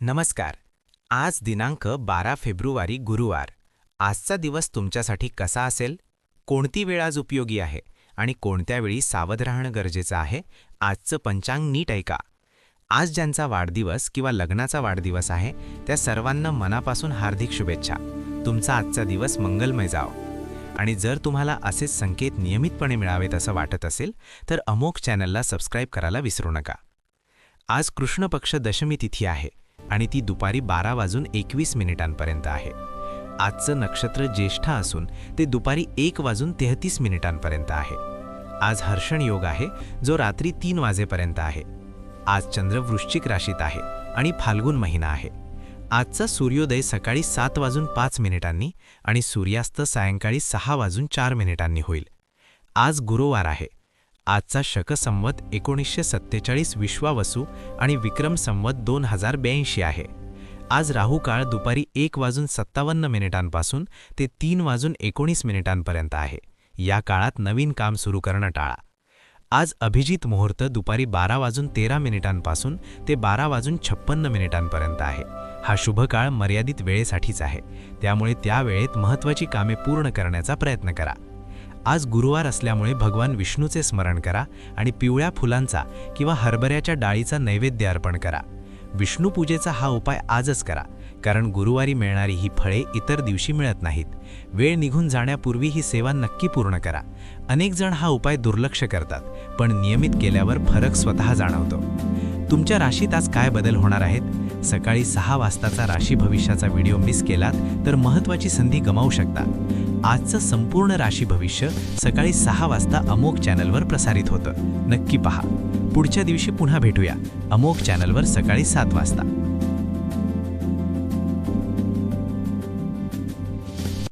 नमस्कार. आज दिनांक बारा फेब्रुवारी गुरुवार. आजचा दिवस तुमच्यासाठी कसा असेल? कोणती वेळ आज उपयोगी आहे? आणि कोणत्या वेळी सावध राहणं गरजेचं आहे? आजचं पंचांग नीट ऐका. आज ज्यांचा वाढदिवस किंवा लग्नाचा वाढदिवस आहे त्या सर्वांना मनापासून हार्दिक शुभेच्छा. तुमचा आजचा दिवस मंगलमय जाओ. आणि जर तुम्हाला असेच संकेत नियमितपणे मिळावेत असं वाटत असेल तर अमोक चॅनलला सबस्क्राईब करायला विसरू नका. आज कृष्ण पक्ष दशमी तिथी आहे. आणि ती दुपारी बारा वाजून एकवीस मिनिटांपर्यंत आहे. आजचं नक्षत्र ज्येष्ठा असून ते दुपारी एक वाजून तेहतीस मिनिटांपर्यंत आहे. आज हर्षण योग आहे जो रात्री तीन वाजेपर्यंत आहे. आज चंद्र वृश्चिक राशीत आहे आणि फाल्गुन महिना आहे. आजचा सूर्योदय सकाळी सात वाजून पाच मिनिटांनी आणि सूर्यास्त सायंकाळी सहा वाजून चार मिनिटांनी होईल. आज गुरुवार आहे आजचा शक संवत एकोणीसशे सत्तेचाळीस विश्वावसू आणि विक्रम संवत दोन हजार ब्याऐंशी आहे. आज राहू काळ दुपारी एक वाजून सत्तावन्न मिनिटांपासून ते तीन वाजून एकोणीस मिनिटांपर्यंत आहे. या काळात नवीन काम सुरू करणं टाळा. आज अभिजित मुहूर्त दुपारी बारा वाजून तेरा मिनिटांपासून ते बारा वाजून छप्पन्न मिनिटांपर्यंत आहे. हा शुभ काळ मर्यादित वेळेसाठीच आहे. त्यामुळे त्या वेळेत महत्त्वाची कामे पूर्ण करण्याचा प्रयत्न करा. आज गुरुवार असल्यामुळे भगवान विष्णूचे स्मरण करा आणि पिवळ्या फुलांचा किंवा हरभऱ्याच्या डाळीचा नैवेद्य अर्पण करा. विष्णूपूजेचा हा उपाय आजच करा कारण गुरुवारी मिळणारी ही फळे इतर दिवशी मिळत नाहीत. वेळ निघून जाण्यापूर्वी ही सेवा नक्की पूर्ण करा. अनेक जण हा उपाय दुर्लक्ष करतात पण नियमित केल्यावर फरक स्वतः जाणवतो. तुमच्या राशीत आज काय बदल होणार आहेत? सकाळी सहा वाजताचा राशी भविष्याचा व्हिडिओ मिस केलात तर महत्त्वाची संधी गमावू शकता. आजचं संपूर्ण राशी भविष्य सकाळी सहा वाजता अमोक चॅनलवर प्रसारित होतं. नक्की पहा. पुढच्या दिवशी पुन्हा भेटूया. अमोक चॅनलवर सकाळी सात वाजता.